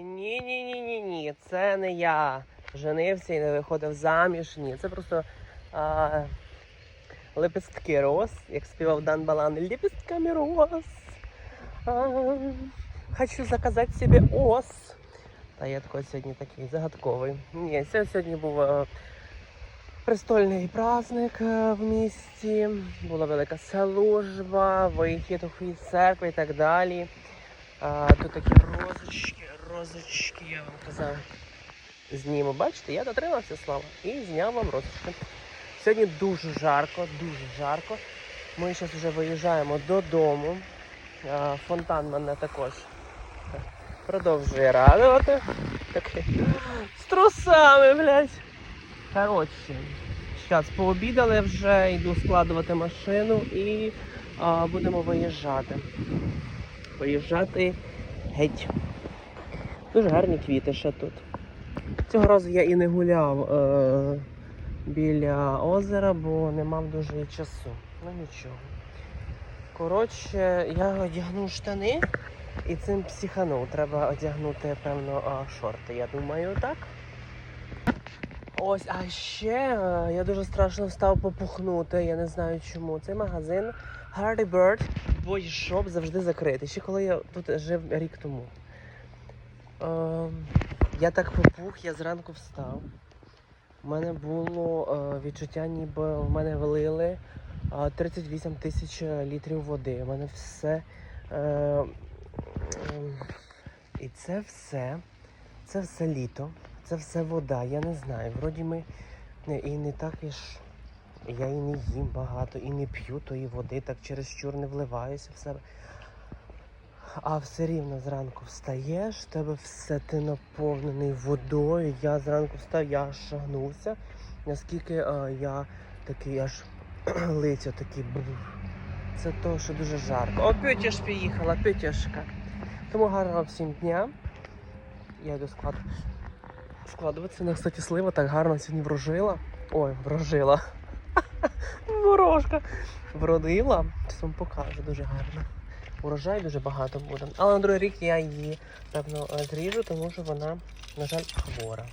ні-ні-ні-ні, це не я. Женився і не виходив заміж. Ні, це просто а, лепестки роз, як співав Дан Балан. Лепестками роз. А, хочу заказати собі ос. Та я такий сьогодні такий загадковий. Ні, це сьогодні був е, престольний праздник е, в місті. Була велика служба, вихід у церкви і так далі. А, тут такі розочки, розочки, я вам казав. Зніму, бачите, я дотримався слава і зняв вам розочки. Сьогодні дуже жарко, дуже жарко. Ми зараз вже виїжджаємо додому. Фонтан мене також продовжує радувати. Такий з трусами, блядь. Коротше, зараз пообідали вже, йду складувати машину і а, будемо виїжджати. Виїжджати геть. Дуже гарні квіти ще тут. Цього разу я і не гуляв е- біля озера, бо не мав дуже часу. Ну нічого. Коротше, я одягнув штани і цим психанув. Треба одягнути, певно, шорти. Я думаю, так. Ось, а ще е, я дуже страшно став попухнути. Я не знаю чому. Цей магазин Hardy Bird Shop завжди закритий. Ще коли я тут жив рік тому. Е, я так попух, я зранку встав. У мене було е, відчуття, ніби в мене влили е, 38 тисяч літрів води. У мене все. Е, ем, і це все. Це все літо, це все вода. Я не знаю. Вроді ми і не так і ж. Я і не їм багато, і не п'ю тої води, так через чур не вливаюся в себе. А все рівно зранку встаєш, в тебе все ти наповнений водою. Я зранку встав, я аж шагнувся, наскільки е, я такий аж лиця був. Це то, що дуже жарко. О, Петя ж приїхала, Петяшка. Тому гарного всім дня. Я йду склад... складуватися. Ну, кстати, слива так гарно сьогодні врожила. Ой, врожила. Ворожка. Вродила. Вам покажу дуже гарно. Урожай дуже багато буде. Але на другий рік я її, певно, зріжу, тому що вона, на жаль, хвора.